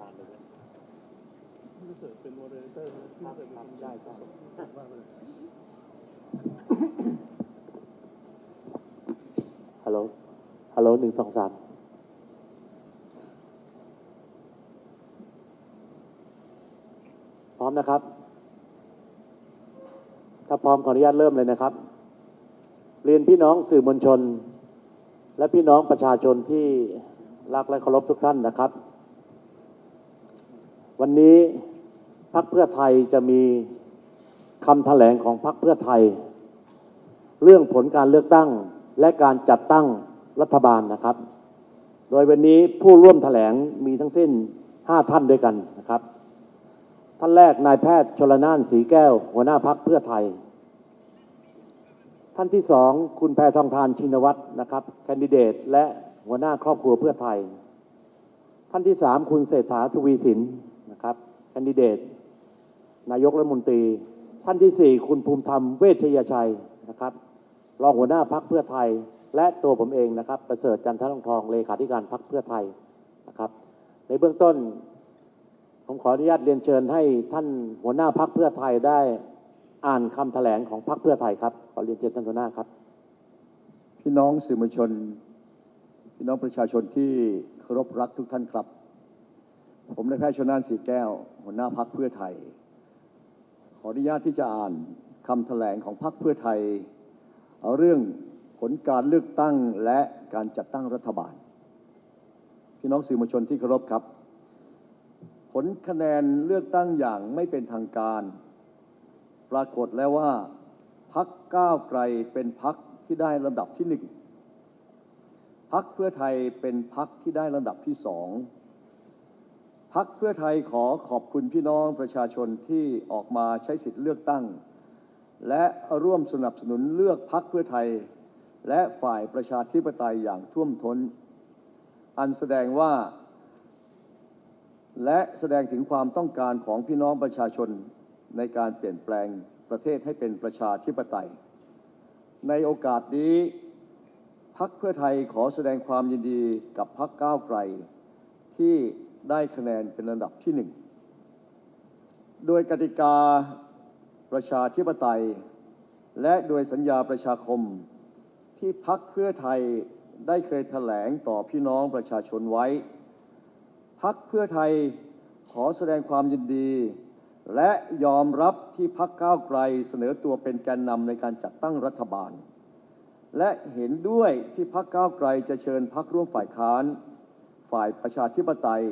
การเลยนะพี่ประเสริฐเป็นโมเดเลเตอร์นะพี่ประเสริฐเป็นคนได้ได้ว่าเลยฮัลโหล ฮัลโหลหนึ่งสองสามพร้อมนะครับ ถ้าพร้อมขออนุญาตเริ่มเลยนะครับ เรียนพี่น้องสื่อมวลชน และพี่น้องประชาชนที่รักและเคารพทุกท่านนะครับ วันนี้พักเพื่อไทยจะมีคำแถลงของพักเพื่อไทย เรื่องผลการเลือกตั้งและการจัดตั้งรัฐบาลนะครับ โดยวันนี้ผู้ร่วมแถลงมีทั้งสิ้น 5 ท่านด้วยกันนะครับ ท่านแรกนายแพทย์ชลนานสีแก้ว หัวหน้าพักเพื่อไทย ท่านที่สองคุณแพทองทานชินวัตรนะครับแคนดิเดตและหัวหน้าครอบครัวเพื่อไทย ท่านที่สามคุณเศรษฐาทวีสิน ครับแคนดิเดต นายกรัฐมนตรี ท่านที่สี่คุณภูมิธรรมเวชยชัยนะครับรองหัวหน้าพักเพื่อไทย และตัวผมเองนะครับ ประเสริฐจันทร์ทองทองเลขาธิการพักเพื่อไทยนะครับ ในเบื้องต้น ผมขออนุญาตเรียนเชิญให้ท่านหัวหน้าพักเพื่อไทยได้อ่านคำแถลงของพักเพื่อไทยครับขอเรียนเชิญท่านหัวหน้าครับ พี่น้องสื่อมวลชน พี่น้องประชาชนที่เคารพรักทุกท่านครับ ผมนายแพทย์ชนน่านสีแก้ว หัวหน้าพักเพื่อไทย ขออนุญาตที่จะอ่านคำแถลงของพักเพื่อไทย เอาเรื่องผลการเลือกตั้งและการจัดตั้งรัฐบาล พี่น้องสื่อมวลชนที่เคารพครับ ผลคะแนนเลือกตั้งอย่างไม่เป็นทางการ ปรากฏแล้วว่าพักก้าวไกลเป็นพักที่ได้ลำดับที่หนึ่งพักเพื่อไทยเป็นพักที่ได้ลำดับที่สอง พักเพื่อไทยขอขอบคุณพี่น้องประชาชนที่ออกมาใช้สิทธิเลือกตั้ง และร่วมสนับสนุนเลือกพักเพื่อไทย และฝ่ายประชาธิปไตยอย่างท่วมท้น อันแสดงว่า และแสดงถึงความต้องการของพี่น้องประชาชนในการเปลี่ยนแปลงประเทศให้เป็นประชาธิปไตย ในโอกาสนี้พักเพื่อไทยขอแสดงความยินดีกับพักก้าวไกลที่ ได้คะแนนเป็นระดับที่หนึ่งโดยกติกาประชาธิปไตย และโดยสัญญาประชาคม ที่พักเพื่อไทยได้เคยแถลงต่อพี่น้องประชาชนไว้ พักเพื่อไทยขอแสดงความยินดี และยอมรับที่พักก้าวไกลเสนอตัวเป็นแกนนำในการจัดตั้งรัฐบาล และเห็นด้วยที่พักก้าวไกลจะเชิญพักร่วมฝ่ายค้าน ฝ่ายประชาธิปไตย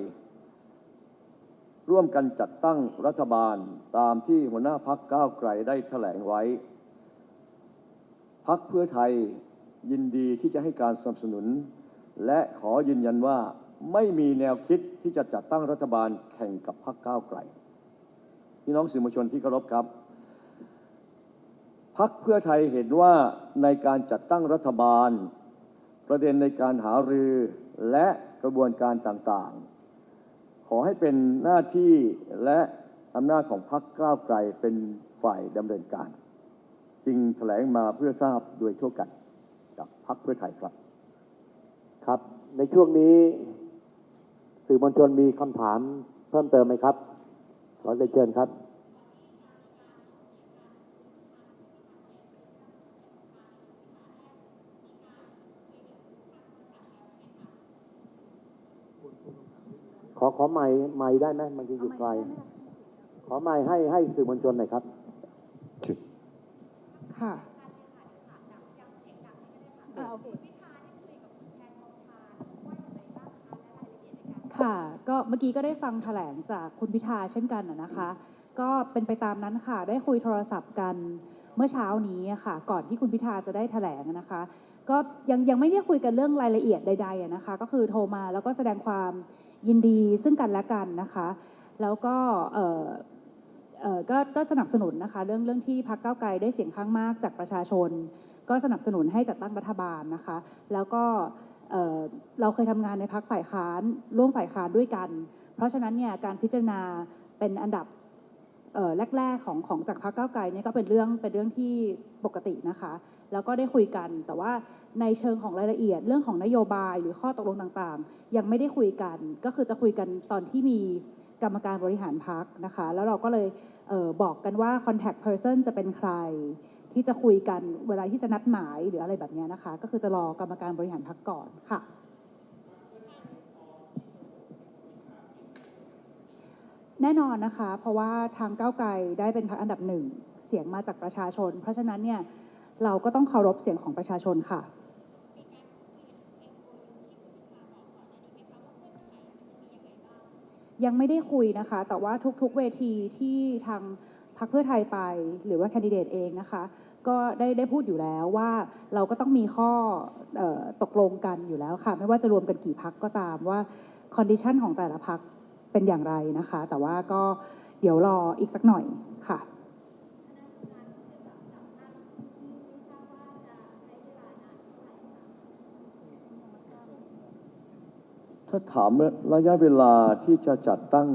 ร่วมกันจัดตั้งรัฐบาลตามที่หัวหน้าพักก้าวไกลได้แถลงไว้ พักเพื่อไทยยินดีที่จะให้การสนับสนุน และขอยืนยันว่าไม่มีแนวคิดที่จะจัดตั้งรัฐบาลแข่งกับพรรคก้าวไกลพี่น้องสื่อมวลชนที่เคารพครับ พักเพื่อไทยเห็นว่าในการจัดตั้งรัฐบาล ประเด็นในการหารือและกระบวนการต่างๆ ขอให้เป็นหน้าที่และอำนาจของพรรคก้าวไกลเป็นฝ่ายดำเนินการ จึงแถลงมาเพื่อทราบโดยทั่วกันกับพรรคเพื่อไทยครับ ครับ ในช่วงนี้สื่อมวลชนมีคำถามเพิ่มเติมไหมครับ ขอเรียนเชิญครับ ขอขอไม้ไม้ได้ไหมมันจะอยู่ไกล ขอไม้ให้ให้สื่อมวลชนหน่อยครับ ค่ะอ่าโอเคค่ะก็เมื่อกี้ก็ได้ฟังแถลงจากคุณพิธาเช่นกันนะนะคะ ก็เป็นไปตามนั้นค่ะ ได้คุยโทรศัพท์กันเมื่อเช้านี้อะค่ะ ก่อนที่คุณพิธาจะได้แถลงนะคะ ก็ยังยังไม่ได้คุยกันเรื่องรายละเอียดใดๆอะนะคะ ก็คือโทรมาแล้วก็แสดงความ ยินดีซึ่งกันและกันนะคะ แล้วก็ก็ก็สนับสนุนนะคะ เรื่องเรื่องที่พรรคก้าไกลได้เสียงข้างมากจากประชาชน ก็สนับสนุนให้จัดตั้งรัฐบาลนะคะ แล้วก็เอ่อเราเคยทำงานในพรรคฝ่ายค้านร่วมฝ่ายค้านด้วยกัน เพราะฉะนั้นเนี่ยการพิจารณาเป็นอันดับแรกๆของของจากพรรคก้าวไกลเนี่ยก็เป็นเรื่องเป็นเรื่องที่ปกตินะคะ แล้วก็ได้คุยกัน แต่ว่าในเชิงของรายละเอียดเรื่องของนโยบายหรือข้อตกลงต่างๆ ยังไม่ได้คุยกัน ก็คือจะคุยกันตอนที่มีกรรมการบริหารพักนะคะ แล้วเราก็เลยเออบอกกันว่า contact person จะเป็นใคร ที่จะคุยกันเวลาที่จะนัดหมายหรืออะไรแบบนี้นะคะ ก็คือจะรอกรรมการบริหารพักก่อนค่ะแน่นอนนะคะ เพราะว่าทางก้าวไกลได้เป็นพรรคอันดับหนึ่ง เสียงมาจากประชาชน เพราะฉะนั้นเนี่ย เราก็ต้องเคารพเสียงของประชาชนค่ะ ยังไม่ได้คุยนะคะ แต่ว่าทุกๆเวทีที่ทางพรรคเพื่อไทยไป หรือว่าแคนดิเดตเองนะคะ ก็ได้ได้พูดอยู่แล้วว่าเราก็ต้องมีข้อออตกลงกันอยู่แล้วค่ะ ไม่ว่าจะรวมกันกี่พักก็ตามว่าคอนดิชันของแต่ละพักเป็นอย่างไรนะคะ แต่ว่าก็เดี๋ยวรออีกสักหน่อยค่ะ ถ้าถามระยะเวลาที่จะจัดตั้ง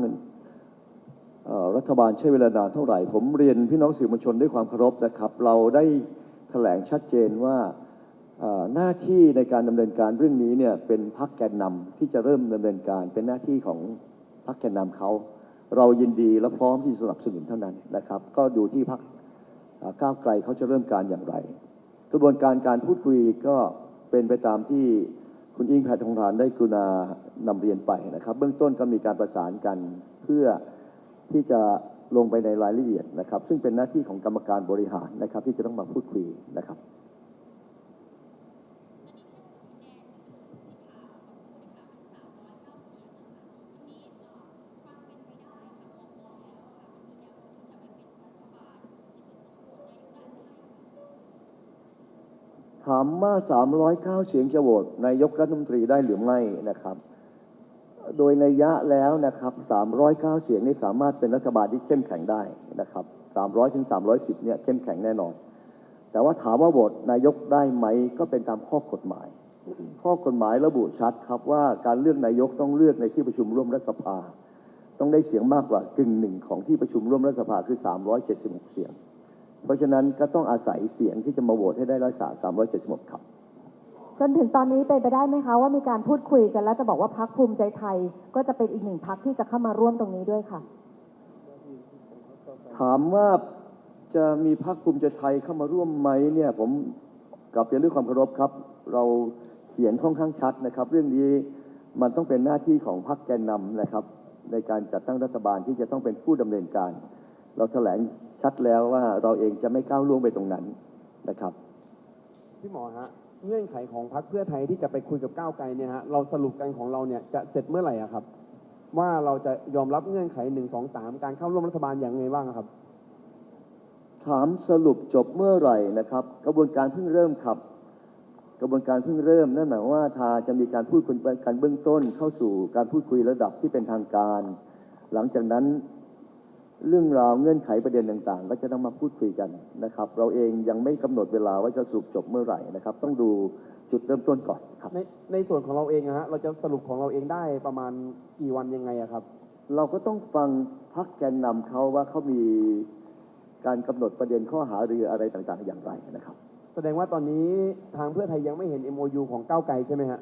รัฐบาลใช้เวลานานเท่าไหร่ ผมเรียนพี่น้องสื่อมวลชนด้วยความเคารพนะครับ เราได้แถลงชัดเจนว่าหน้าที่ในการดำเนินการเรื่องนี้เนี่ยเป็นพักแกนนำที่จะเริ่มดำเนินการ เป็นหน้าที่ของพักแกนนำเขา เรายินดีและพร้อมที่จะสนับสนุนเท่านั้นนะครับ ก็ดูที่พักก้าวไกลเขาจะเริ่มการอย่างไร กระบวนการการพูดคุยก็เป็นไปตามที่ คุณอิงแพทองทานได้กรุณานำเรียนไปนะครับ เบื้องต้นก็มีการประสานกันเพื่อที่จะลงไปในรายละเอียดนะครับ ซึ่งเป็นหน้าที่ของกรรมการบริหารนะครับ ที่จะต้องมาพูดคุยนะครับามว่า309เสียงจะโหวตนายกรัฐมนตรีได้หรือไม่นะครับ โดยในยะแล้วนะครับ309เสียงนี้สามารถเป็นรัฐบาลที่เข้มแข็งได้นะครับ300ถึง310เนี่ยเข้มแข็งแน่นอน แต่ว่าถามว่าโหวตนายกได้ไหมก็เป็นตามข้อกฎหมาย ข้อกฎหมายระบุชัดครับว่าการเลือกนายกต้องเลือกในที่ประชุมร่วมรัฐสภา ต้องได้เสียงมากกว่ากึ่งหนึ่งของที่ประชุมร่วมรัฐสภาคือ 376 เสียง เพราะฉะนั้นก็ต้องอาศัยเสียงที่จะมาโหวตให้ได้ร้อยสามสามร้อยเจ็ดสิบหกครับ จนถึงตอนนี้เป็นไปได้ไหมคะว่ามีการพูดคุยกันแล้วจะบอกว่าพักภูมิใจไทย ก็จะเป็นอีกหนึ่งพักที่จะเข้ามาร่วมตรงนี้ด้วยค่ะ ถามว่าจะมีพรรคภูมิใจไทยเข้ามาร่วมไหมเนี่ย ผมกลับเรียนด้วยความเคารพครับ เราเขียนค่อนข้างชัดนะครับ เรื่องนี้มันต้องเป็นหน้าที่ของพรรคแกนนำนะครับ ในการจัดตั้งรัฐบาลที่จะต้องเป็นผู้ดำเนินการ เราแถลง ชัดแล้วว่าเราเองจะไม่ก้าวล่วงไปตรงนั้นนะครับ พี่หมอฮะเงื่อนไขของพรรคเพื่อไทยที่จะไปคุยกับก้าวไกลเนี่ยฮะเราสรุปกันของเราเนี่ยจะเสร็จเมื่อไหร่อะครับ ว่าเราจะยอมรับเงื่อนไขหนึ่งสองสามการเข้าร่วมรัฐบาลอย่างไงบ้างอะครับ ถามสรุปจบเมื่อไหร่นะครับ กระบวนการเพิ่งเริ่มครับ กระบวนการเพิ่งเริ่มนั่นหมายความว่าทาจะมีการพูดคุยกันเบื้องต้น เข้าสู่การพูดคุยระดับที่เป็นทางการ หลังจากนั้น เรื่องราวเงื่อนไขประเด็นต่างๆ ก็จะต้องมาพูดคุยกันนะครับ เราเองยังไม่กำหนดเวลาว่าจะสรุปจบเมื่อไหร่นะครับ ต้องดูจุดเริ่มต้นก่อนครับ ในในส่วนของเราเองอะฮะเราจะสรุปของเราเองได้ประมาณกี่วันยังไงอะครับ เราก็ต้องฟังพักแกนนำเขาว่าเขามีการกำหนดประเด็นข้อหารืออะไรต่างๆ อย่างไรนะครับ แสดงว่าตอนนี้ทางเพื่อไทยยังไม่เห็น MOU ของก้าวไกลใช่ไหมฮะ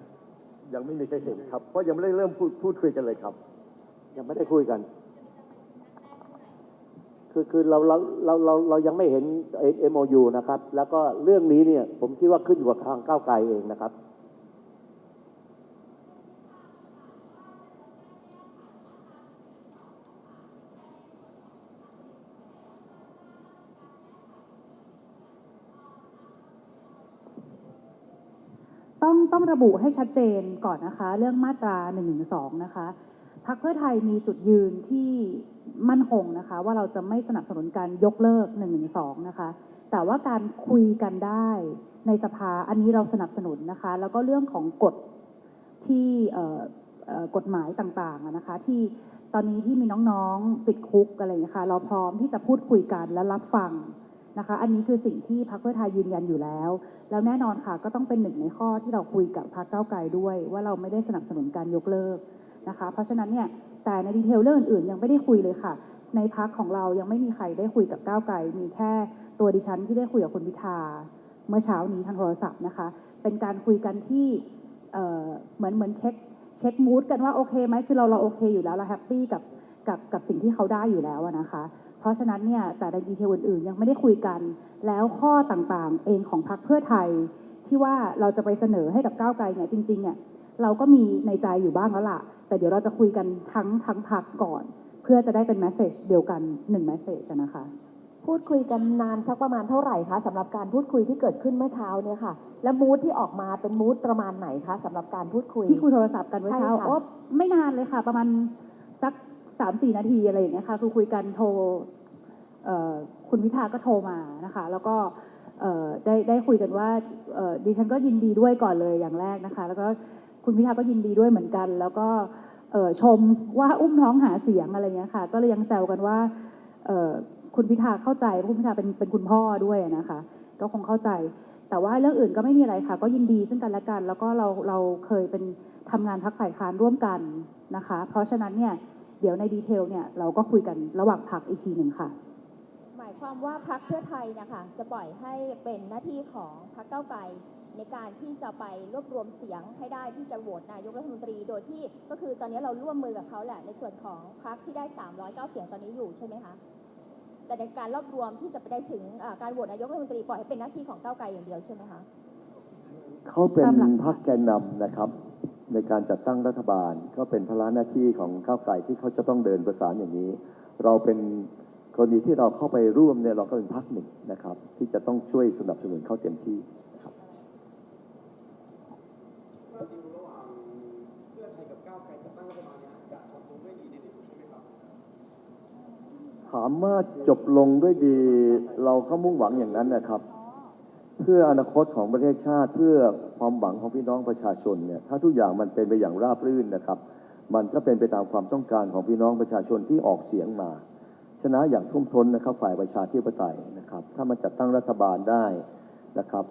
ยังไม่มีใครเห็นครับเพราะยังไม่ได้เริ่มพูดพูดคุยกันเลยครับ ยังไม่ได้คุยกัน คือคือเราเราเราเราเรายังไม่เห็น MOU นะครับ แล้วก็เรื่องนี้เนี่ย ผมคิดว่าขึ้นอยู่กับทางก้าวไกลเองนะครับ ต้องต้องระบุให้ชัดเจนก่อนนะคะ เรื่องมาตรา1นึนะคะ พักเพื่อไทยมีจุดยืนที่มั่นคงนะคะ ว่าเราจะไม่สนับสนุนการยกเลิก1นึนะคะ แต่ว่าการคุยกันได้ในสภาอันนี้เราสนับสนุนนะคะ แล้วก็เรื่องของกฎที่กฎหมายต่างๆนะคะที่ตอนนี้ที่มีน้องๆติดคุกอะไรอย่างเงี้ยค่ะเราพร้อมที่จะพูดคุยกันและรับฟังนะคะ อันนี้คือสิ่งที่พรรคเพื่อไทยยืนยันอยู่แล้ว แล้วแน่นอนค่ะก็ต้องเป็นหนึ่งในข้อที่เราคุยกับพรรคเก้าไกลด้วย ว่าเราไม่ได้สนับสนุนการยกเลิก นะคะ เพราะฉะนั้นเนี่ยแต่ในดีเทลเรื่องอื่นๆยังไม่ได้คุยเลยค่ะ ในพรรคของเรายังไม่มีใครได้คุยกับก้าวไกล มีแค่ตัวดิฉันที่ได้คุยกับคุณพิธาเมื่อเช้านี้ทางโทรศัพท์นะคะ เป็นการคุยกันที่เเหมือนเหมือนเช็คเช็คมูดกันว่าโอเคไหมคือเราเราโอเคอยู่แล้วเราแฮปปี้กับกับกับสิ่งที่เขาได้อยู่แล้วนะคะ เพราะฉะนั้นเนี่ยแต่ในดีเทลอื่นๆยังไม่ได้คุยกัน แล้วข้อต่างๆ เองของพรรคเพื่อไทยที่ว่าเราจะไปเสนอให้กับก้าวไกลเนี่ยจริงๆเนี่ย เราก็มีในใจอยู่บ้างแล้วล่ะ แต่เดี๋ยวเราจะคุยกันทั้งทั้งพรรคก่อน เพื่อจะได้เป็นแมสเซจเดียวกันหนึ่งแมสเซจนะคะ พูดคุยกันนานสักประมาณเท่าไหร่คะสำหรับการพูดคุยที่เกิดขึ้นเมื่อเช้าเนี่ยค่ะ และมูดที่ออกมาเป็นมูดประมาณไหนคะสำหรับการพูดคุยที่คุยโทรศัพท์กันเมื่อเช้าใช่ค่ะโอ้ไม่นานเลยค่ะ ประมาณสักสามสี่นาทีอะไรอย่างเงี้ยค่ะคือคุยกันโทรเอ่อคุณพิธาก็โทรมานะคะ แล้วก็เอ่อได้ได้คุยกันว่าเอ่อดิฉันก็ยินดีด้วยก่อนเลยอย่างแรกนะคะ แล้วก็ คุณพิธาก็ยินดีด้วยเหมือนกัน แล้วก็เออชมว่าอุ้มท้องหาเสียงอะไรเงี้ยค่ะ ก็เลยยังแซวกันว่าเคุณพิธาเข้าใจคุณพิธาเป็นเป็นคุณพ่อด้วยนะคะ ก็คงเข้าใจ แต่ว่าเรื่องอื่นก็ไม่มีอะไรค่ะ ก็ยินดีซึ่งกันและกัน แล้วก็เราเราเคยเป็นทำงานพักฝ่ายค้านร่วมกันนะคะ เพราะฉะนั้นเนี่ยเดี๋ยวในดีเทลเนี่ยเราก็คุยกันระหว่างพักอีกทีหนึ่งค่ะ หมายความว่าพักเพื่อไทยนะคะจะปล่อยให้เป็นหน้าที่ของพักเก้าไกล ในการที่จะไปรวบรวมเสียงให้ได้ที่จะโหวตนายกรัฐมนตรี โดยที่ก็คือตอนนี้เราร่วมมือกับเขาแหละในส่วนของพักที่ได้ 309 เสียงตอนนี้อยู่ใช่ไหมคะแต่ในการรวบรวมที่จะไปได้ถึงการโหวตนายกรัฐมนตรีปล่อยให้เป็นหน้าที่ของเก้าไกลอย่างเดียวใช่ไหมคะเขาเป็นพรรคแกนนำนะครับ ในการจัดตั้งรัฐบาลก็เป็นภาระหน้าที่ของก้าวไกลที่เขาจะต้องเดินประสานอย่างนี้ เราเป็นกรณีที่เราเข้าไปร่วมเนี่ยเราก็เป็นพรรคหนึ่งนะครับ ที่จะต้องช่วยสนับสนุนเขาเต็มที่ นะครับถามว่าจบลงด้วยดี เราก็มุ่งหวังอย่างนั้นนะครับ เพื่ออนาคตของประเทศชาติเพื่อความหวังของพี่น้องประชาชนเนี่ยถ้าทุกอย่างมันเป็นไปอย่างราบรื่นนะครับ มันก็เป็นไปตามความต้องการของพี่น้องประชาชนที่ออกเสียงมา ชนะอย่างทุ่มท้นนะครับฝ่ายประชาธิปไตยนะครับ ถ้ามันจัดตั้งรัฐบาลได้นะครับ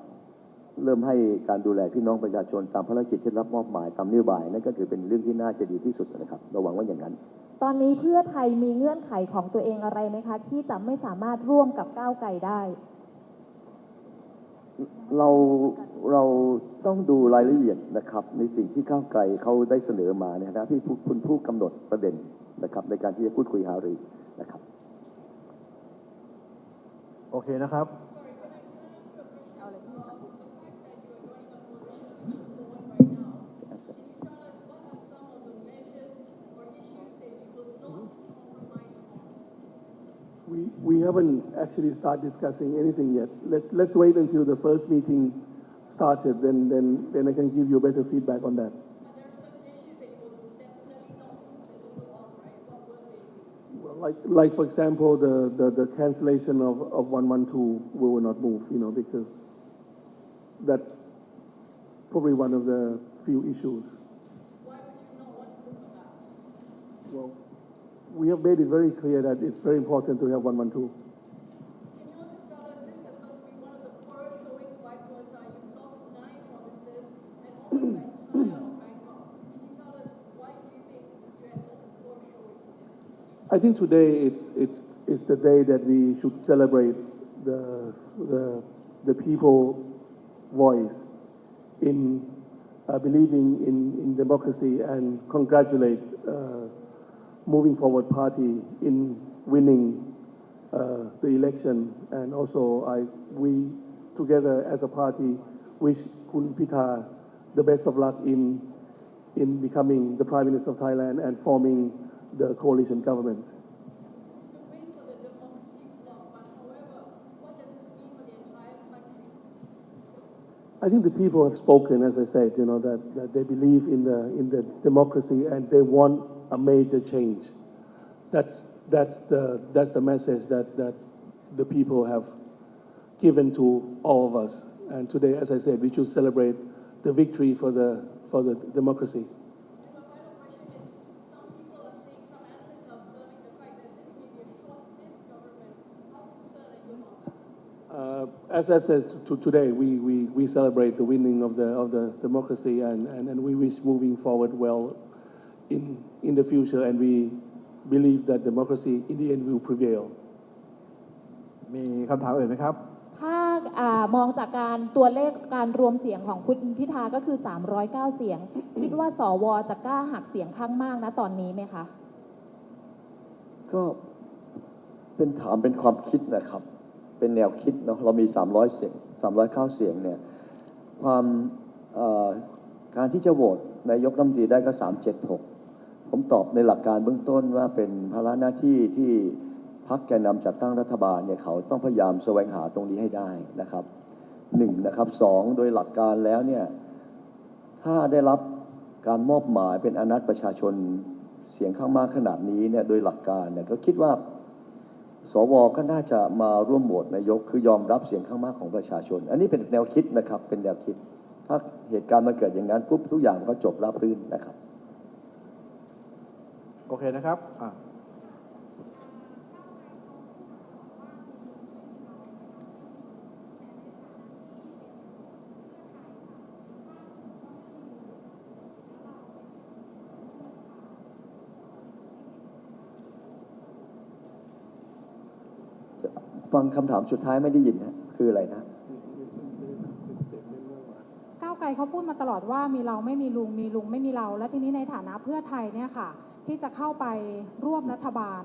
เริ่มให้การดูแลพี่น้องประชาชนตามภารกิจที่รับมอบหมายตามนโยบายนั่นก็ถือเป็นเรื่องที่น่าจะดีที่สุดนะครับเราหวังว่าอย่างนั้น ตอนนี้เพื่อไทยมีเงื่อนไขของตัวเองอะไรไหมคะ ที่จะไม่สามารถร่วมกับก้าวไกลได้ เราเราต้องดูรายละเอียดนะครับ ในสิ่งที่ก้าวไกลเขาได้เสนอมาในฐานะที่ผู้คุณผู้กำหนดประเด็นนะครับ ในการที่จะพูดคุยหารือนะครับ โอเคนะครับ haven't actually started discussing anything yet. Let's, let's wait until the first meeting started, then, then, then I can give you better feedback on that. Like, like for example, the, the, the cancellation of, of 112, we will not move, you know, because that's probably one of the few issues. Well, we have made it very clear that it's very important to have 112. Can you also tell us this is going to be one of the first showings by Quota? You've lost nine provinces and almost like China or Bangkok. Can you tell us why do you think you had such a poor showing? I think today it's, it's, it's the day that we should celebrate the, the, the people voice in uh, believing in, in democracy and congratulate uh, moving forward party in winning uh, the election. And also, I, we together as a party wish Kun Pitha the best of luck in, in becoming the Prime Minister of Thailand and forming the coalition government. I think the people have spoken, as I said, you know, that, that they believe in the, in the democracy and they want a major change. That's, that's, the, that's the message that, that the people have given to all of us. And today, as I said, we should celebrate the victory for the, for the democracy. Uh, as I said to today, we, we, we celebrate the winning of the, of the democracy and, and, and we wish moving forward well in, in the future and we believe that democracy in the end will prevail. มีคำถามอื่นไหมครับ ถ้าอามองจากการตัวเลขการรวมเสียงของคุณพิธาก็คือ 309 เสียง คิดว่าสวจะกล้าหักเสียงข้างมากนะตอนนี้ไหมคะ ก็เป็นถามเป็นความคิดนะครับ เป็นแนวคิดเนาะเรามี 300 เสียง 309 เสียงเนี่ยความเอ่อการที่จะโหวตนายกรัฐมนตรีได้ก็ 376 ผมตอบในหลักการเบื้องต้นว่าเป็นภาระหน้าที่ที่พักแกนนำจัดตั้งรัฐบาลเนี่ยเขาต้องพยายามแสวงหาตรงนี้ให้ได้นะครับหนึ่งนะครับสองโดยหลักการแล้วเนี่ยถ้าได้รับการมอบหมายเป็นอนัตประชาชนเสียงข้างมากขนาดนี้เนี่ยโดยหลักการเนี่ยก็คิดว่าสวก็น่าจะมาร่วมโหวตนายกคือยอมรับเสียงข้างมากของประชาชน อันนี้เป็นแนวคิดนะครับเป็นแนวคิด ถ้าเหตุการณ์มันเกิดอย่างนั้นปุ๊บทุกอย่างก็จบราบรื่นนะครับ โอเคนะครับอะฟังคำถามสุดท้ายไม่ได้ยินนะคืออะไรนะ ก้าวไกลเขาพูดมาตลอดว่ามีเราไม่มีลุงมีลุงไม่มีเรา และทีนี้ในฐานะเพื่อไทยเนี่ยค่ะ ที่จะเข้าไปร่วมรัฐบาล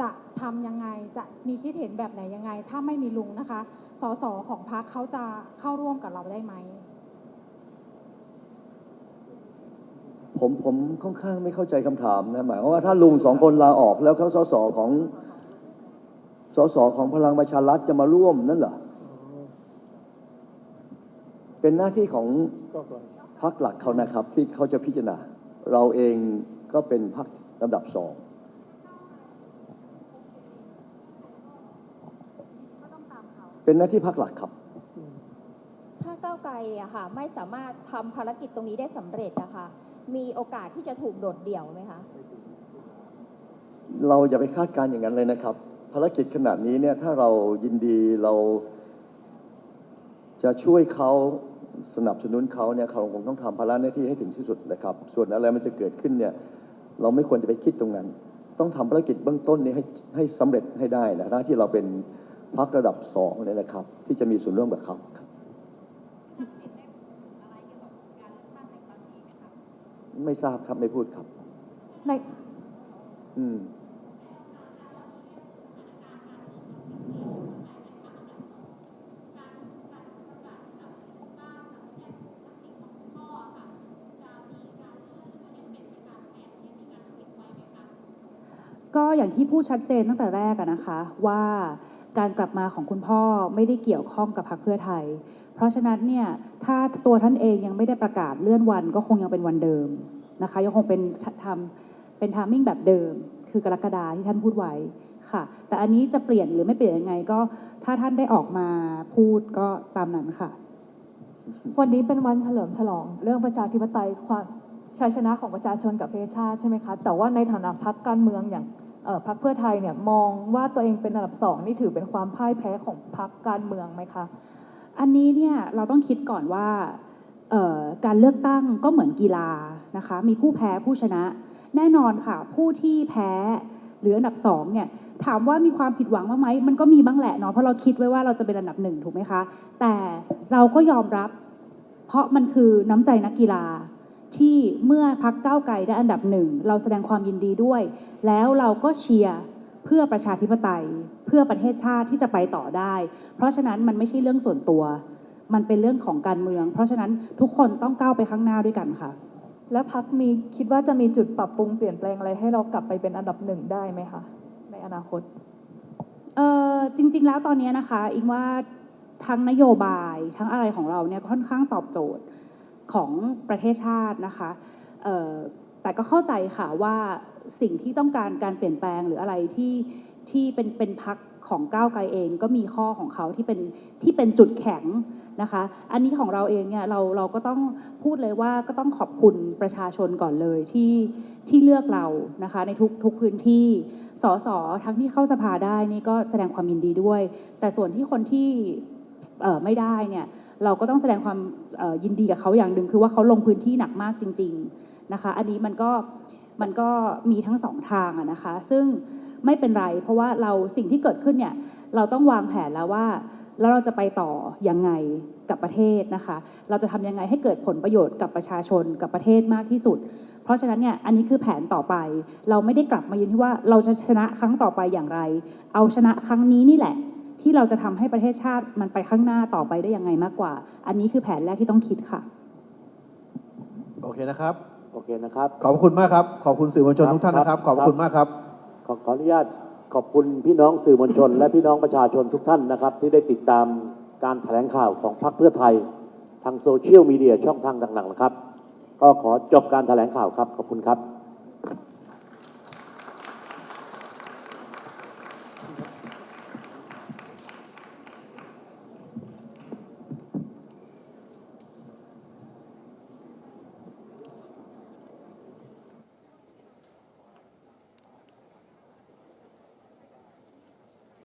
จะทำยังไงจะมีคิดเห็นแบบไหนยังไง ถ้าไม่มีลุงนะคะสสของพรรคเขาจะเข้าร่วมกับเราได้ไหมผมผมค่อนข้างไม่เข้าใจคำถามนะหมายความว่าถ้าลุงสองคนลาออกแล้วเขาสสของสสของพลังประชารัฐจะมาร่วมนั่นเหรอเป็นหน้าที่ของก็ไกลพักหลักเขานะครับ ที่เขาจะพิจารณาเราเอง ก็เป็นพักลำดับสองเป็นหน้าที่พักหลักครับ ถ้าก้าวไกลอะค่ะ ไม่สามารถทำภารกิจตรงนี้ได้สำเร็จอะค่ะ มีโอกาสที่จะถูกโดดเดี่ยวไหมคะ เราอย่าไปคาดการณ์อย่างนั้นเลยนะครับ ภารกิจขนาดนี้เนี่ยถ้าเรายินดีเรา จะช่วยเขาสนับสนุนเขาเนี่ยเขาคงต้องทำภาระหน้าที่ให้ถึงที่สุดนะครับ ส่วนอะไรมันจะเกิดขึ้นเนี่ย เราไม่ควรจะไปคิดตรงนั้น ต้องทำภารกิจเบื้องต้นนี้ให้ให้สำเร็จให้ได้นะหน้าที่เราเป็นพักระดับสองเนี่ยนะครับ ที่จะมีส่วนร่วมกับเขาครับไม่ทราบครับไม่พูดครับ ใน อืม ก็อย่างที่พูดชัดเจนตั้งแต่แรกนะคะว่าการกลับมาของคุณพ่อไม่ได้เกี่ยวข้องกับพรรคเพื่อไทย เพราะฉะนั้นเนี่ยถ้าตัวท่านเองยังไม่ได้ประกาศเลื่อนวันก็คงยังเป็นวันเดิมนะคะยังคงเป็นทำเป็นทามมิ่งแบบเดิม คือกรกฎาที่ท่านพูดไว้ค่ะ แต่อันนี้จะเปลี่ยนหรือไม่เปลี่ยนยังไงก็ถ้าท่านได้ออกมาพูดก็ตามนั้นค่ะ วันนี้เป็นวันเฉลิมฉลอง เรื่องประชาธิปไตยความชัยชนะของประชาชนกับประเทศชาติใช่ไหมคะแต่ว่าในฐานะพรรคการเมืองอย่าง พรรคเพื่อไทยเนี่ยมองว่าตัวเองเป็นอันดับสองนี่ถือเป็นความพ่ายแพ้ของพรรคการเมืองไหมคะ อันนี้เนี่ยเราต้องคิดก่อนว่าการเลือกตั้งก็เหมือนกีฬานะคะมีผู้แพ้ผู้ชนะ แน่นอนค่ะ ผู้ที่แพ้หรืออันดับสองเนี่ยถามว่ามีความผิดหวังบ้างไหมมันก็มีบ้างแหละเนาะเพราะเราคิดไว้ว่าเราจะเป็นอันดับหนึ่งถูกไหมคะ แต่เราก็ยอมรับ เพราะมันคือน้ำใจนักกีฬา ที่เมื่อพักก้าวไกลได้อันดับหนึ่งเราแสดงความยินดีด้วย แล้วเราก็เชียร์เพื่อประชาธิปไตย เพื่อประเทศชาติที่จะไปต่อได้ เพราะฉะนั้นมันไม่ใช่เรื่องส่วนตัว มันเป็นเรื่องของการเมือง เพราะฉะนั้นทุกคนต้องก้าวไปข้างหน้าด้วยกันค่ะ แล้วพักมีคิดว่าจะมีจุดปรับปรุงเปลี่ยนแปลงอะไรให้เรากลับไปเป็นอันดับหนึ่งได้ไหมคะในอนาคต เออจริง ๆ แล้วตอนนี้นะคะ อิงว่าทั้งนโยบายทั้งอะไรของเราเนี่ยค่อนข้างตอบโจทย์ ของประเทศชาตินะคะแต่ก็เข้าใจค่ะว่าสิ่งที่ต้องการการเปลี่ยนแปลงหรืออะไรที่ที่เป็นเป็นพักของก้าวไกลเองก็มีข้อของเขาที่เป็นที่เป็นจุดแข็งนะคะ อันนี้ของเราเองเนี่ยเราเราก็ต้องพูดเลยว่าก็ต้องขอบคุณประชาชนก่อนเลยที่ที่เลือกเรานะคะ ในทุกทุกพื้นที่สสทั้งที่เข้าสภาได้นี่ก็แสดงความยินดีด้วย แต่ส่วนที่คนที่ไม่ได้เนี่ย เราก็ต้องแสดงความยินดีกับเขาอย่างหนึ่งคือว่าเขาลงพื้นที่หนักมากจริง ๆนะคะ อันนี้มันก็มันก็มีทั้งสองทางนะคะ ซึ่งไม่เป็นไร เพราะว่าเราสิ่งที่เกิดขึ้นเนี่ยเราต้องวางแผนแล้วว่าแล้วเราจะไปต่อยังไงกับประเทศนะคะ เราจะทำยังไงให้เกิดผลประโยชน์กับประชาชนกับประเทศมากที่สุด เพราะฉะนั้นเนี่ยอันนี้คือแผนต่อไป เราไม่ได้กลับมายืนที่ว่าเราจะชนะครั้งต่อไปอย่างไร เอาชนะครั้งนี้นี่แหละ ที่เราจะทำให้ประเทศชาติมันไปข้างหน้าต่อไปได้ยังไงมากกว่า อันนี้คือแผนแรกที่ต้องคิดค่ะ โอเคนะครับ โอเคนะครับ ขอบคุณมากครับ ขอบคุณสื่อมวลชนครับทุกท่านนะครับคขรับอบคุณมากครับ ขอขออนุญาตขอบคุณพี่น้องสื่อมวลชน และพี่น้องประชาชนทุกท่านนะครับ ที่ได้ติดตามการแถลงข่าวของพรรคเพื่อไทย ทางโซเชียลมีเดียช่องทางต่างๆนะครับ ก็ขอจบการแถลงข่าวครับ ขอบคุณครับ